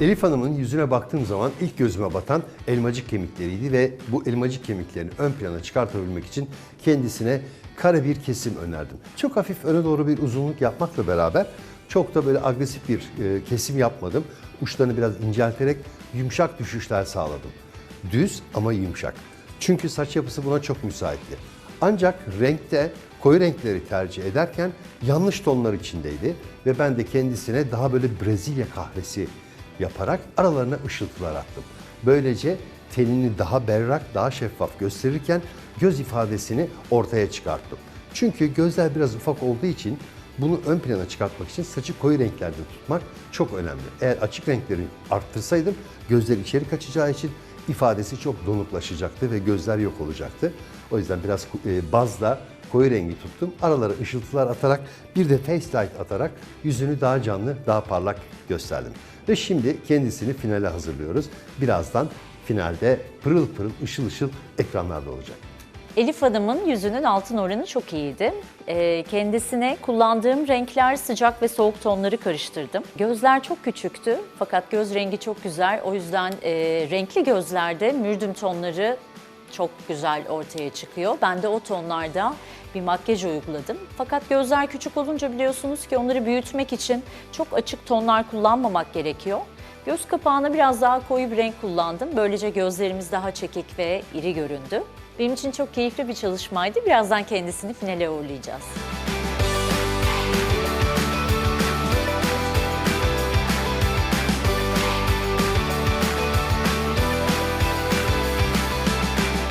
Elif Hanım'ın yüzüne baktığım zaman ilk gözüme batan elmacık kemikleriydi ve bu elmacık kemiklerini ön plana çıkartabilmek için kendisine kare bir kesim önerdim. Çok hafif öne doğru bir uzunluk yapmakla beraber çok da böyle agresif bir e, kesim yapmadım. Uçlarını biraz incelterek yumuşak düşüşler sağladım. Düz ama yumuşak. Çünkü saç yapısı buna çok müsaitti. Ancak renkte koyu renkleri tercih ederken yanlış tonlar içindeydi ve ben de kendisine daha böyle Brezilya kahvesi yaparak aralarına ışıltılar attım. Böylece tenini daha berrak, daha şeffaf gösterirken göz ifadesini ortaya çıkarttım. Çünkü gözler biraz ufak olduğu için bunu ön plana çıkartmak için saçı koyu renklerde tutmak çok önemli. Eğer açık renkleri arttırsaydım gözler içeri kaçacağı için ifadesi çok donuklaşacaktı ve gözler yok olacaktı. O yüzden biraz e, bazla koyu rengi tuttum. Aralara ışıltılar atarak bir de face light atarak yüzünü daha canlı, daha parlak gösterdim. Ve şimdi kendisini finale hazırlıyoruz. Birazdan finalde pırıl pırıl, ışıl ışıl ekranlarda olacak. Elif Hanım'ın yüzünün altın oranı çok iyiydi. Ee, kendisine kullandığım renkler sıcak ve soğuk tonları karıştırdım. Gözler çok küçüktü fakat göz rengi çok güzel. O yüzden e, renkli gözlerde mürdüm tonları çok güzel ortaya çıkıyor. Ben de o tonlarda bir makyaj uyguladım. Fakat gözler küçük olunca biliyorsunuz ki onları büyütmek için çok açık tonlar kullanmamak gerekiyor. Göz kapağına biraz daha koyu bir renk kullandım. Böylece gözlerimiz daha çekik ve iri göründü. Benim için çok keyifli bir çalışmaydı. Birazdan kendisini finale uğurlayacağız.